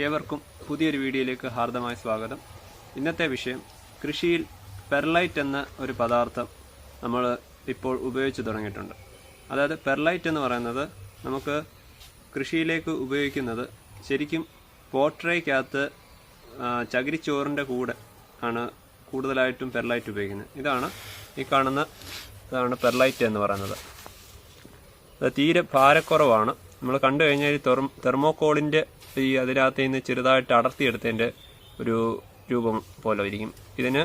ഏവർക്കും പുതിയൊരു വീഡിയോയിലേക്ക് ഹാർദമായ സ്വാഗതം. ഇന്നത്തെ വിഷയം കൃഷിയിൽ പെർലൈറ്റ് എന്ന ഒരു പദാർത്ഥം നമ്മൾ ഇപ്പോൾ ഉപയോഗിച്ച് തുടങ്ങിയിട്ടുണ്ട്. അതായത് പെർലൈറ്റ് എന്ന് പറയുന്നത് നമുക്ക് കൃഷിയിലേക്ക് ഉപയോഗിക്കുന്നത് ശരിക്കും പോട്രയ്ക്കകത്ത് ചകിരിച്ചോറിന്റെ കൂടെ ആണ് കൂടുതലായിട്ടും പെർലൈറ്റ് ഉപയോഗിക്കുന്നത്. ഇതാണ് ഈ കാണുന്ന ഇതാണ് പെർലൈറ്റ് എന്ന് പറയുന്നത്. അത് തീരെ ഭാരക്കുറവാണ്. നമ്മൾ കണ്ടു കഴിഞ്ഞാൽ ഈ തെർമോക്കോളിന്റെ ഈ അതിനകത്ത് നിന്ന് ചെറുതായിട്ട് അടർത്തിയെടുത്തതിന്റെ ഒരു രൂപം പോലെ ഇരിക്കും. ഇതിന്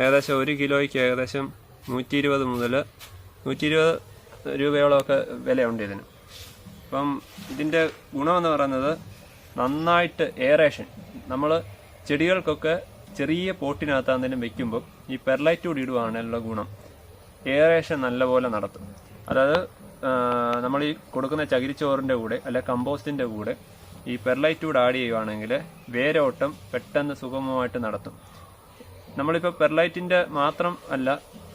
ഏകദേശം ഒരു കിലോയ്ക്ക് ഏകദേശം നൂറ്റി ഇരുപത് മുതൽ നൂറ്റി ഇരുപത് രൂപയോളമൊക്കെ വിലയുണ്ട് ഇതിന്. അപ്പം ഇതിന്റെ ഗുണമെന്ന് പറയുന്നത് നന്നായിട്ട് എയറേഷൻ നമ്മൾ ചെടികൾക്കൊക്കെ ചെറിയ പോട്ടിനകത്താണെങ്കിലും വെക്കുമ്പോൾ ഈ പെർലൈറ്റ് കൂടി ഇടുവാണല്ലോ ഗുണം. എയറേഷൻ നല്ലപോലെ നടത്തും. അതായത് നമ്മൾ ഈ കൊടുക്കുന്ന ചകിരിച്ചോറിന്റെ കൂടെ അല്ലെ കമ്പോസ്റ്റിന്റെ കൂടെ ഈ പെർലൈറ്റ് കൂടെ ആഡ് ചെയ്യുവാണെങ്കിൽ വേരോട്ടം പെട്ടെന്ന് സുഗമമായിട്ട് നടത്തും. നമ്മളിപ്പോൾ പെർലൈറ്റിന്റെ മാത്രം അല്ല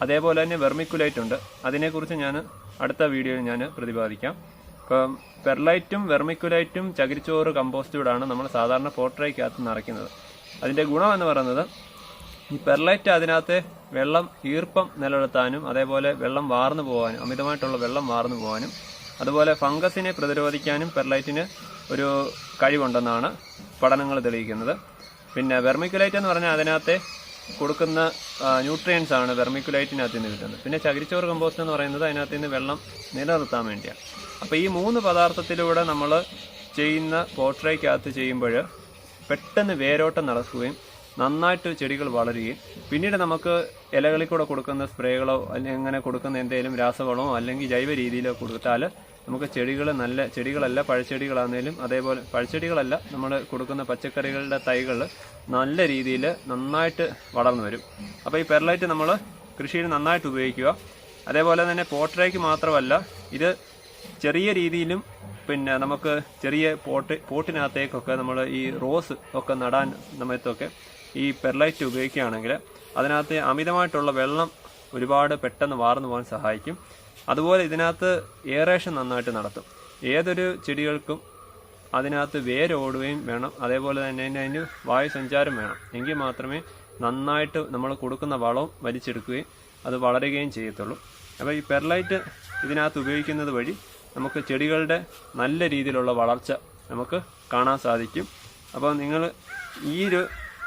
അതേപോലെ തന്നെ വെർമിക്കുലൈറ്റ് ഉണ്ട്. അതിനെക്കുറിച്ച് ഞാൻ അടുത്ത വീഡിയോയിൽ ഞാൻ പ്രതിപാദിക്കാം. ഇപ്പം പെർലൈറ്റും വെർമിക്കുലൈറ്റും ചകിരിച്ചോറ് കമ്പോസ്റ്റൂടാണ് നമ്മൾ സാധാരണ പോട്ടറയ്ക്കകത്ത് നിറയ്ക്കുന്നത്. അതിന്റെ ഗുണം എന്ന് പറയുന്നത് ഈ പെർലൈറ്റ് അതിനകത്ത് വെള്ളം ഈർപ്പം നിലനിർത്താനും അതേപോലെ വെള്ളം വാർന്നു പോകാനും അമിതമായിട്ടുള്ള വെള്ളം വാർന്നു പോകാനും അതുപോലെ ഫംഗസിനെ പ്രതിരോധിക്കാനും പെർലൈറ്റിന് ഒരു കഴിവുണ്ടെന്നാണ് പഠനങ്ങൾ തെളിയിക്കുന്നത്. പിന്നെ വെർമിക്കുലൈറ്റ് എന്ന് പറഞ്ഞാൽ അതിനകത്തെ കൊടുക്കുന്ന ന്യൂട്രിയൻസ് ആണ് വെർമിക്കുലൈറ്റിനകത്ത് നിന്ന് കിട്ടുന്നത്. പിന്നെ ചകിരിച്ചോറ് കമ്പോസ്റ്റ് എന്ന് പറയുന്നത് അതിനകത്ത് നിന്ന് വെള്ളം നിലനിർത്താൻ വേണ്ടിയാണ്. അപ്പോൾ ഈ മൂന്ന് പദാർത്ഥത്തിലൂടെ നമ്മൾ ചെയ്യുന്ന പോട്രയ്ക്കകത്ത് ചെയ്യുമ്പോൾ പെട്ടെന്ന് വേരോട്ടം നടക്കുകയും നന്നായിട്ട് ചെടികൾ വളരുകയും പിന്നീട് നമുക്ക് ഇലകളിൽ കൂടെ കൊടുക്കുന്ന സ്പ്രേകളോ അല്ലെങ്കിൽ അങ്ങനെ കൊടുക്കുന്ന എന്തെങ്കിലും രാസവളമോ അല്ലെങ്കിൽ ജൈവ രീതിയിലോ കൊടുത്താൽ നമുക്ക് ചെടികൾ നല്ല ചെടികളല്ല പഴച്ചെടികളാണെങ്കിലും അതേപോലെ പഴച്ചെടികളല്ല നമ്മൾ കൊടുക്കുന്ന പച്ചക്കറികളുടെ തൈകൾ നല്ല രീതിയിൽ നന്നായിട്ട് വളർന്നു വരും. അപ്പോൾ ഈ പെർലൈറ്റ് നമ്മൾ കൃഷിയിൽ നന്നായിട്ട് ഉപയോഗിക്കുക. അതേപോലെ തന്നെ പോട്ടറേക്ക് മാത്രമല്ല ഇത് ചെറിയ രീതിയിലും പിന്നെ നമുക്ക് ചെറിയ പോട്ട് പോട്ടിനകത്തേക്കൊക്കെ നമ്മൾ ഈ റോസ് ഒക്കെ നടാൻ സമയത്തൊക്കെ ഈ പെർലൈറ്റ് ഉപയോഗിക്കുകയാണെങ്കിൽ അതിനകത്ത് അമിതമായിട്ടുള്ള വെള്ളം ഒരുപാട് പെട്ടെന്ന് വാർന്നു പോകാൻ സഹായിക്കും. അതുപോലെ ഇതിനകത്ത് എയറേഷൻ നന്നായിട്ട് നടത്തും. ഏതൊരു ചെടികൾക്കും അതിനകത്ത് വേരോടുകയും വേണം. അതേപോലെ തന്നെ അതിന് വായു സഞ്ചാരം വേണം. എങ്കിൽ മാത്രമേ നന്നായിട്ട് നമ്മൾ കൊടുക്കുന്ന വളവും വലിച്ചെടുക്കുകയും അത് വളരുകയും ചെയ്യത്തുള്ളൂ. അപ്പോൾ ഈ പെർലൈറ്റ് ഇതിനകത്ത് ഉപയോഗിക്കുന്നത് വഴി നമുക്ക് ചെടികളുടെ നല്ല രീതിയിലുള്ള വളർച്ച നമുക്ക് കാണാൻ സാധിക്കും. അപ്പോൾ നിങ്ങൾ ഈ ഒരു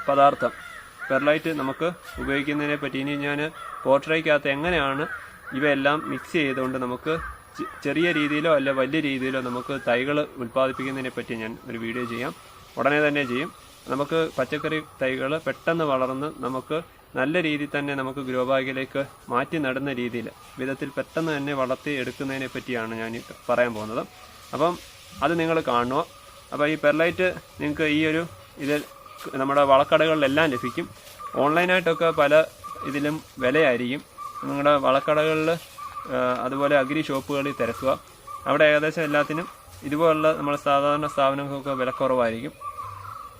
പദാർത്ഥം. പെർലൈറ്റ് നമുക്ക് ഉപയോഗിക്കുന്നതിനെ പറ്റി ഇനി ഞാൻ പോട്രയ്ക്കകത്ത് എങ്ങനെയാണ് ഇവയെല്ലാം മിക്സ് ചെയ്തുകൊണ്ട് നമുക്ക് ചെറിയ രീതിയിലോ അല്ല വലിയ രീതിയിലോ നമുക്ക് തൈകൾ ഉൽപ്പാദിപ്പിക്കുന്നതിനെ പറ്റി ഞാൻ ഒരു വീഡിയോ ചെയ്യാം. ഉടനെ തന്നെ ചെയ്യും. നമുക്ക് പച്ചക്കറി തൈകൾ പെട്ടെന്ന് വളർന്ന് നമുക്ക് നല്ല രീതിയിൽ തന്നെ നമുക്ക് ഗ്രോ ബാഗിലേക്ക് മാറ്റി നടുന്ന രീതിയിൽ വിധത്തിൽ പെട്ടെന്ന് തന്നെ വളർത്തി എടുക്കുന്നതിനെ പറ്റിയാണ് ഞാൻ പറയാൻ പോകുന്നത്. അപ്പം അത് നിങ്ങൾ കാണുക. അപ്പോൾ ഈ പെർലൈറ്റ് നിങ്ങൾക്ക് ഈ ഒരു ഇത് നമ്മുടെ വളക്കടകളിലെല്ലാം ലഭിക്കും. ഓൺലൈനായിട്ടൊക്കെ പല ഇതിലും വിലയായിരിക്കും. നിങ്ങളുടെ വളക്കടകളിൽ അതുപോലെ അഗ്രി ഷോപ്പുകളിൽ തിരക്കുക. അവിടെ ഏകദേശം എല്ലാത്തിനും ഇതുപോലുള്ള നമ്മുടെ സാധാരണ സ്ഥാപനങ്ങൾക്കൊക്കെ വിലക്കുറവായിരിക്കും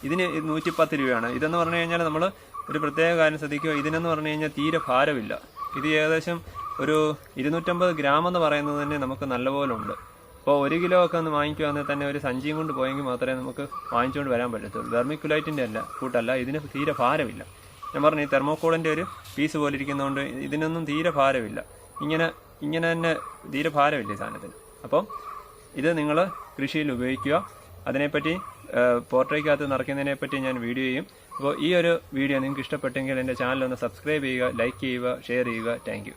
ഇതിന് നൂറ്റി പത്ത് രൂപയാണ്. ഇതെന്ന് പറഞ്ഞു കഴിഞ്ഞാൽ നമ്മൾ ഒരു പ്രത്യേക കാര്യം ശ്രദ്ധിക്കുക. ഇതിനെന്ന് പറഞ്ഞു കഴിഞ്ഞാൽ തീരെ ഭാരമില്ല. ഇത് ഏകദേശം ഒരു ഇരുന്നൂറ്റമ്പത് ഗ്രാം എന്ന് പറയുന്നത് തന്നെ നമുക്ക് നല്ലപോലെ ഉണ്ട് അപ്പോൾ ഒരു കിലോ ഒക്കെ ഒന്ന് വാങ്ങിക്കുവാണെങ്കിൽ തന്നെ ഒരു സഞ്ചിയും കൊണ്ട് പോയെങ്കിൽ മാത്രമേ നമുക്ക് വാങ്ങിച്ചുകൊണ്ട് വരാൻ പറ്റത്തുള്ളൂ. വെർമിക്കുലൈറ്റിന്റെ അല്ല കൂട്ടല്ല ഇതിന് തീരെ ഭാരമില്ല. ഞാൻ പറഞ്ഞു ഈ തെർമോക്കോളിന്റെ ഒരു പീസ് പോലെ ഇരിക്കുന്നതുകൊണ്ട് ഇതിനൊന്നും തീരെ ഭാരമില്ല. ഇങ്ങനെ ഇങ്ങനെ തന്നെ തീരെ ഭാരമില്ല ഈ സാധനത്തിന്. അപ്പം ഇത് നിങ്ങൾ കൃഷിയിൽ ഉപയോഗിക്കുക. അതിനെപ്പറ്റി പോർട്ടേക്കകത്ത് നിറയ്ക്കുന്നതിനെപ്പറ്റി ഞാൻ വീഡിയോ ചെയ്യും. അപ്പോൾ ഈ ഒരു വീഡിയോ നിങ്ങൾക്ക് ഇഷ്ടപ്പെട്ടെങ്കിൽ എന്റെ ചാനൽ ഒന്ന് സബ്സ്ക്രൈബ് ചെയ്യുക ലൈക്ക് ചെയ്യുക ഷെയർ ചെയ്യുക. താങ്ക്